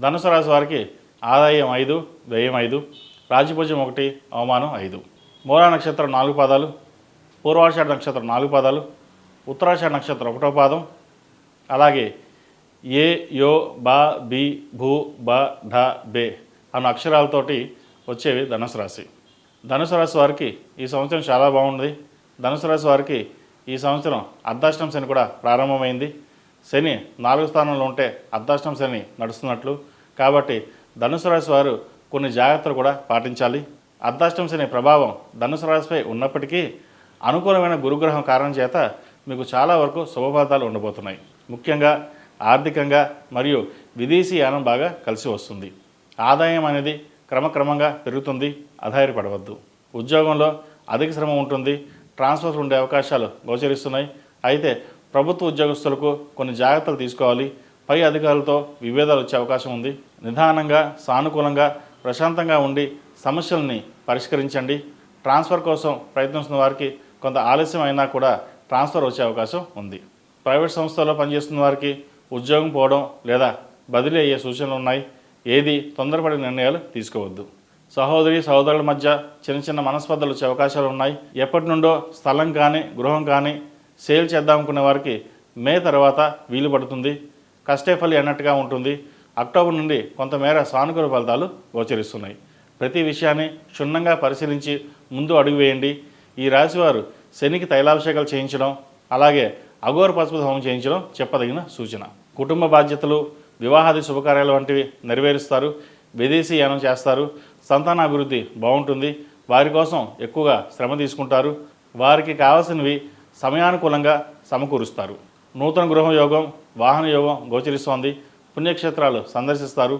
ధనుసు రాశి వారికి ఆదాయం ఐదు వ్యయం ఐదు రాజపూజ్యం ఒకటి అవమానం ఐదు. మూలా నక్షత్రం నాలుగు పాదాలు పూర్వాషాఢ నక్షత్రం నాలుగు పాదాలు ఉత్తరాషాఢ నక్షత్రం ఒకటో పాదం. అలాగే ఏ యో బా బి భూ బ ఢ బే అన్న అక్షరాలతోటి వచ్చేవి ధనుసు రాశి. ధనుసు రాశి వారికి ఈ సంవత్సరం చాలా బాగుంది. ధనుసు రాశి వారికి ఈ సంవత్సరం అర్ధాష్టం శని కూడా ప్రారంభమైంది. శని నాలుగు స్థానంలో ఉంటే అర్ధాష్టం శని నడుస్తున్నట్లు. కాబట్టి ధనుసు రాశి వారు కొన్ని జాగ్రత్తలు కూడా పాటించాలి. అర్ధాష్టం శని ప్రభావం ధనుసు రాశిపై ఉన్నప్పటికీ అనుకూలమైన గురుగ్రహం కారణం చేత మీకు చాలా వరకు శుభఫలితాలు ఉండబోతున్నాయి. ముఖ్యంగా ఆర్థికంగా మరియు విదేశీ యానం బాగా కలిసి వస్తుంది. ఆదాయం అనేది క్రమక్రమంగా పెరుగుతుంది ఆధారపడవద్దు ఉద్యోగంలో అధిక శ్రమ ఉంటుంది ట్రాన్స్ఫర్స్ ఉండే అవకాశాలు గోచరిస్తున్నాయి. అయితే ప్రభుత్వ ఉద్యోగస్తులకు కొన్ని జాగ్రత్తలు తీసుకోవాలి. పై అధికారులతో విభేదాలు వచ్చే అవకాశం ఉంది. నిదానంగా సానుకూలంగా ప్రశాంతంగా ఉండి సమస్యల్ని పరిష్కరించండి. ట్రాన్స్ఫర్ కోసం ప్రయత్నిస్తున్న వారికి కొంత ఆలస్యం అయినా కూడా ట్రాన్స్ఫర్ వచ్చే అవకాశం ఉంది. ప్రైవేట్ సంస్థల్లో పనిచేస్తున్న వారికి ఉద్యోగం పోవడం లేదా బదిలీ అయ్యే సూచనలు ఉన్నాయి. ఏది తొందరపడే నిర్ణయాలు తీసుకోవద్దు. సహోదరి సహోదరుల మధ్య చిన్న చిన్న మనస్పర్ధలు వచ్చే అవకాశాలు ఉన్నాయి. ఎప్పటి నుండో స్థలం కానీ గృహం కానీ సేల్ చేద్దామనుకునే వారికి మే తర్వాత వీలు పడుతుంది. కష్టేఫలి అన్నట్టుగా ఉంటుంది. అక్టోబర్ నుండి కొంతమేర సానుకూల ఫలితాలు గోచరిస్తున్నాయి. ప్రతి విషయాన్ని క్షుణ్ణంగా పరిశీలించి ముందు అడుగు వేయండి. ఈ రాశివారు శనికి తైలాభిషేకాలు చేయించడం అలాగే అఘోర పసుపు హోమం చేయించడం చెప్పదగిన సూచన. కుటుంబ బాధ్యతలు వివాహాది శుభకార్యాలు వంటివి నెరవేరుస్తారు. విదేశీ యానం చేస్తారు. సంతానాభివృద్ధి బాగుంటుంది. వారి కోసం ఎక్కువగా శ్రమ తీసుకుంటారు. వారికి కావాల్సినవి సమయానుకూలంగా సమకూరుస్తారు. నూతన గృహ యోగం వాహన యోగం గోచరిస్తోంది పుణ్యక్షేత్రాలు సందర్శిస్తారు.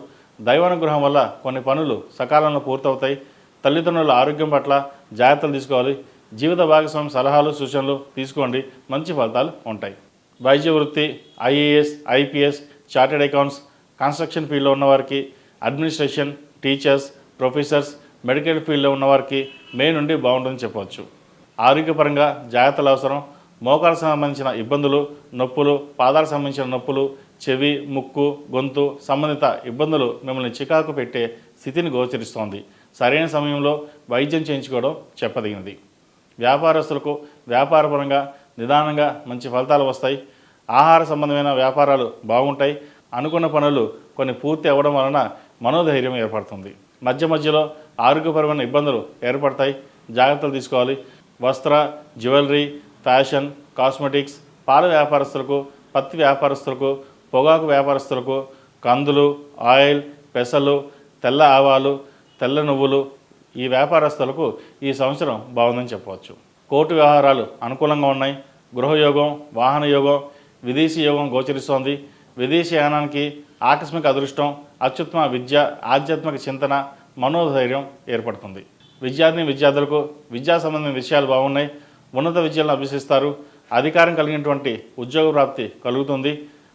దైవానుగ్రహం వల్ల కొన్ని పనులు సకాలంలో పూర్తవుతాయి. తల్లిదండ్రుల ఆరోగ్యం పట్ల జాగ్రత్తలు తీసుకోవాలి. జీవిత భాగస్వామి సలహాలు సూచనలు తీసుకోండి. మంచి ఫలితాలు ఉంటాయి. వైద్య వృత్తి IAS IPS chartered accounts construction ఫీల్డ్లో ఉన్నవారికి అడ్మినిస్ట్రేషన్ టీచర్స్ ప్రొఫెసర్స్ మెడికల్ ఫీల్డ్లో ఉన్నవారికి మే నుండి బాగుంటుందని చెప్పవచ్చు. ఆరోగ్యపరంగా జాగ్రత్తలు అవసరం. మోకాలకు సంబంధించిన ఇబ్బందులు నొప్పులు పాదాలకు సంబంధించిన నొప్పులు చెవి ముక్కు గొంతు సంబంధిత ఇబ్బందులు మిమ్మల్ని చికాకు పెట్టే స్థితిని గోచరిస్తోంది. సరైన సమయంలో వైద్యం చేయించుకోవడం చెప్పదగినది. వ్యాపారస్తులకు వ్యాపారపరంగా నిదానంగా మంచి ఫలితాలు వస్తాయి. ఆహార సంబంధమైన వ్యాపారాలు బాగుంటాయి. అనుకున్న పనులు కొన్ని పూర్తి అవ్వడం వలన మనోధైర్యం ఏర్పడుతుంది. మధ్య మధ్యలో ఆరోగ్యపరమైన ఇబ్బందులు ఏర్పడతాయి. జాగ్రత్తలు తీసుకోవాలి. వస్త్ర జ్యువెలరీ ఫ్యాషన్ కాస్మెటిక్స్ పాల వ్యాపారస్తులకు పత్తి వ్యాపారస్తులకు పొగాకు వ్యాపారస్తులకు కందులు ఆయిల్ పెసలు తెల్ల ఆవాలు తెల్ల నువ్వులు ఈ వ్యాపారస్తులకు ఈ సంవత్సరం బాగుందని చెప్పవచ్చు. కోర్టు వ్యవహారాలు అనుకూలంగా ఉన్నాయి. గృహయోగం వాహన యోగం విదేశీ యోగం గోచరిస్తోంది. విదేశీ యానానికి ఆకస్మిక అదృష్టం అత్యుత్తమ విద్య ఆధ్యాత్మిక చింతన మనోధైర్యం ఏర్పడుతుంది. విద్యార్థిని విద్యార్థులకు విద్యా సంబంధించిన విషయాలు బాగున్నాయి. ఉన్నత విద్యలను అభ్యసిస్తారు. అధికారం కలిగినటువంటి ఉద్యోగ ప్రాప్తి కలుగుతుంది.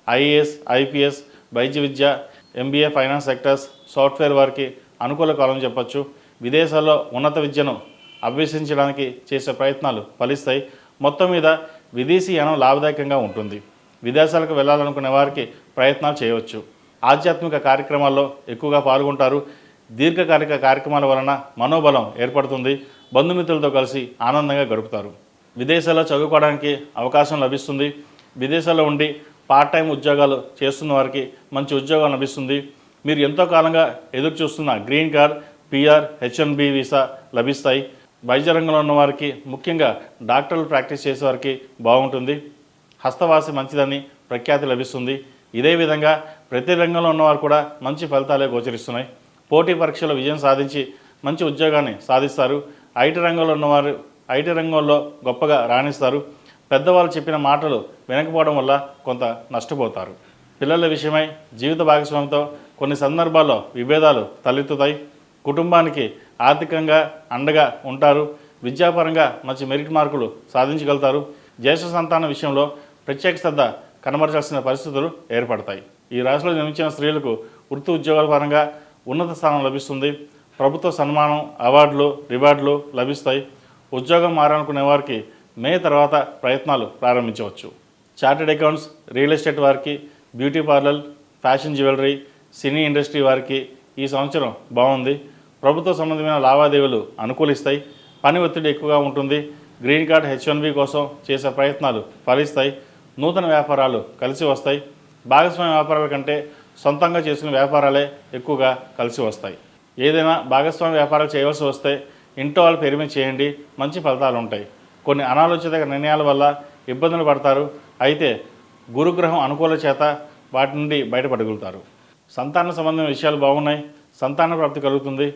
ఐఏఎస్ ఐపీఎస్ వైద్య విద్య ఎంబీఏ ఫైనాన్స్ సెక్టర్స్ సాఫ్ట్వేర్ వారికి అనుకూల కాలం చెప్పచ్చు. విదేశాల్లో ఉన్నత విద్యను అభ్యసించడానికి చేసే ప్రయత్నాలు ఫలిస్తాయి. మొత్తం మీద విదేశీ యానం లాభదాయకంగా ఉంటుంది. విదేశాలకు వెళ్ళాలనుకునే వారికి ప్రయత్నాలు చేయవచ్చు. ఆధ్యాత్మిక కార్యక్రమాల్లో ఎక్కువగా పాల్గొంటారు. దీర్ఘకాలిక కార్యక్రమాల వలన మనోబలం ఏర్పడుతుంది. బంధుమిత్రులతో కలిసి ఆనందంగా గడుపుతారు. విదేశాల్లో చదువుకోవడానికి అవకాశం లభిస్తుంది. విదేశాల్లో ఉండి పార్ట్ టైం ఉద్యోగాలు చేస్తున్న వారికి మంచి ఉద్యోగం లభిస్తుంది. మీరు ఎంతో కాలంగా ఎదురు చూస్తున్న green card PR HNB visa లభిస్తాయి. వైద్య రంగంలో ఉన్న వారికి ముఖ్యంగా డాక్టర్లు ప్రాక్టీస్ చేసే వారికి బాగుంటుంది. హస్తవాసి మంచిదని ప్రఖ్యాతి లభిస్తుంది. ఇదే విధంగా ప్రతి రంగంలో ఉన్నవారు కూడా మంచి ఫలితాలే గోచరిస్తున్నాయి. పోటీ పరీక్షలో విజయం సాధించి మంచి ఉద్యోగాన్ని సాధిస్తారు. ఐటీ రంగంలో ఉన్నవారు ఐటీ రంగంలో గొప్పగా రాణిస్తారు. పెద్దవాళ్ళు చెప్పిన మాటలు వినకపోవడం వల్ల కొంత నష్టపోతారు. పిల్లల విషయమై జీవిత భాగస్వామితో కొన్ని సందర్భాల్లో విభేదాలు తలెత్తుతాయి. కుటుంబానికి ఆర్థికంగా అండగా ఉంటారు. విద్యాపరంగా మంచి మెరిట్ మార్కులు సాధించగలుగుతారు. జ్యేష్ఠ సంతాన విషయంలో ప్రత్యేక శ్రద్ధ కనబరచాల్సిన పరిస్థితులు ఏర్పడతాయి. ఈ రాశిలో జన్మించిన స్త్రీలకు వృత్తి ఉద్యోగాల పరంగా ఉన్నత స్థానం లభిస్తుంది. ప్రభుత్వ సన్మానం అవార్డులు రివార్డులు లభిస్తాయి. ఉద్యోగం మారాలనుకునే వారికి మే తర్వాత ప్రయత్నాలు ప్రారంభించవచ్చు. చార్టెడ్ అకౌంట్స్ రియల్ ఎస్టేట్ వారికి beauty parlour fashion jewellery cine industry వారికి ఈ సంవత్సరం బాగుంది. ప్రభుత్వ సంబంధమైన లావాదేవీలు అనుకూలిస్తాయి. పని ఒత్తిడి ఎక్కువగా ఉంటుంది. Green card H one B కోసం చేసే ప్రయత్నాలు ఫలిస్తాయి. నూతన వ్యాపారాలు కలిసి వస్తాయి. భాగస్వామ్య వ్యాపారాల కంటే సొంతంగా చేసుకునే వ్యాపారాలే ఎక్కువగా కలిసి వస్తాయి. ఏదైనా భాగస్వామ్య వ్యాపారాలు చేయవలసి వస్తే ఇంట్లో వాళ్ళు పెరిమి చేయండి మంచి ఫలితాలు ఉంటాయి. కొన్ని అనాలోచిత నిర్ణయాల వల్ల ఇబ్బందులు పడతారు. అయితే గురుగ్రహం అనుకూల చేత వాటి నుండి బయటపడగలుగుతారు. సంతాన సంబంధం విషయాలు బాగున్నాయి సంతాన ప్రాప్తి కలుగుతుంది.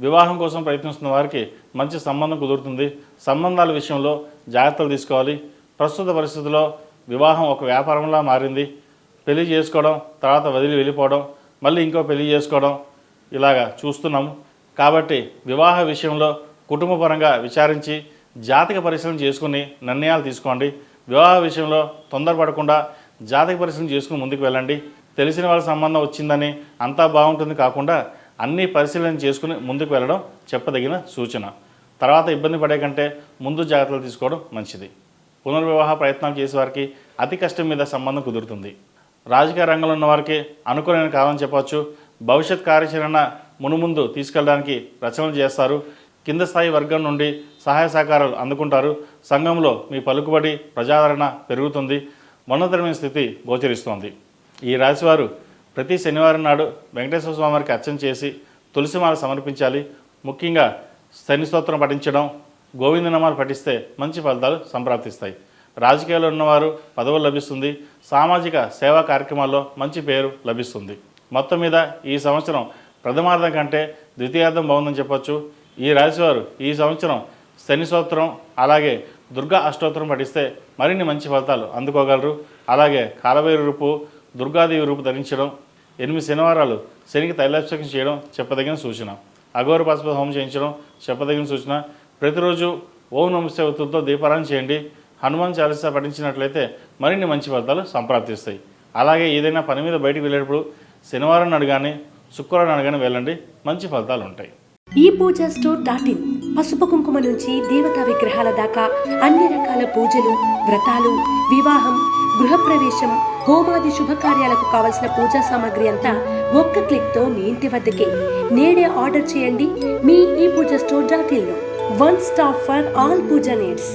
వివాహం కోసం ప్రయత్నిస్తున్న వారికి మంచి సంబంధం కుదురుతుంది. సంబంధాల విషయంలో జాగ్రత్తలు తీసుకోవాలి. ప్రస్తుత పరిస్థితుల్లో వివాహం ఒక వ్యాపారంలా మారింది. పెళ్ళి చేసుకోవడం తర్వాత వదిలి వెళ్ళిపోవడం మళ్ళీ ఇంకో పెళ్ళి చేసుకోవడం ఇలాగా చూస్తున్నాము. కాబట్టి వివాహ విషయంలో కుటుంబపరంగా విచారించి జాతక పరిశీలన చేసుకుని నిర్ణయాలు తీసుకోండి. వివాహ విషయంలో తొందరపడకుండా జాతక పరిశీలన చేసుకుని ముందుకు వెళ్ళండి. తెలిసిన వాళ్ళ సంబంధం వచ్చిందని అంతా బాగుంటుంది కాకుండా అన్నీ పరిశీలన చేసుకుని ముందుకు వెళ్ళడం చెప్పదగిన సూచన. తర్వాత ఇబ్బంది పడే కంటే ముందు జాగ్రత్తలు తీసుకోవడం మంచిది. పునర్వివాహ ప్రయత్నాలు చేసే వారికి అతి కష్టం మీద సంబంధం కుదురుతుంది. రాజకీయ రంగంలో ఉన్న వారికి అనుకూలమైన కాలం చెప్పవచ్చు. భవిష్యత్ కార్యాచరణ మునుముందు తీసుకెళ్ళడానికి రచనలు చేస్తారు. కింద స్థాయి వర్గం నుండి సహాయ సహకారాలు అందుకుంటారు. సంఘంలో మీ పలుకుబడి ప్రజాదరణ పెరుగుతుంది. ఉన్నతమైన స్థితి గోచరిస్తోంది. ఈ రాశివారు ప్రతి శనివారం నాడు వెంకటేశ్వర స్వామి వారికి అర్చన చేసి తులసిమాల సమర్పించాలి. ముఖ్యంగా శని స్తోత్రం పఠించడం గోవిందనామాలు పఠిస్తే మంచి ఫలితాలు సంప్రాప్తిస్తాయి. రాజకీయాల్లో ఉన్నవారు పదవులు లభిస్తుంది. సామాజిక సేవా కార్యక్రమాల్లో మంచి పేరు లభిస్తుంది. మొత్తం మీద ఈ సంవత్సరం ప్రథమార్థం కంటే ద్వితీయార్థం బాగుందని చెప్పొచ్చు. ఈ రాశివారు ఈ సంవత్సరం శని స్తోత్రం అలాగే దుర్గా అష్టోత్తరం పఠిస్తే మరిన్ని మంచి ఫలితాలు అందుకోగలరు. అలాగే కాలవేరు రూపు దుర్గాదేవి రూపు ధరించడం ఎనిమిది శనివారాలు శనికి తైలాభిషేకం చేయడం చెప్పదగిన సూచన. అఘోర పసుపు హోమం చేయించడం చెప్పదగిన సూచన. ప్రతిరోజు ఓం నమస్తే ఒత్తులతో దీపారాయణ చేయండి. హనుమాన్ చాలీసా పఠించినట్లయితే మరిన్ని మంచి ఫలితాలు సంప్రాప్తిస్తాయి. అలాగే ఏదైనా పని మీద బయటకు వెళ్ళేటప్పుడు శనివారం నాడు కానీ శుక్రవారం నాడు కానీ వెళ్ళండి. మంచి ఫలితాలు ఉంటాయి. ఈ పూజ స్టోర్ డాట్ ఇన్ పసుపు కుంకుమ నుంచి దేవతా విగ్రహాల దాకా అన్ని రకాల పూజలు వ్రతాలు వివాహం గృహప్రవేశం హోమాది శుభకార్యాలకు కావలసిన పూజా సామాగ్రి అంతా ఒక్క క్లిక్తో మీ ఇంటి వద్దకే. నేడే ఆర్డర్ చేయండి మీ ఈ పూజ store dot ఇన్లో one stop for all puja needs.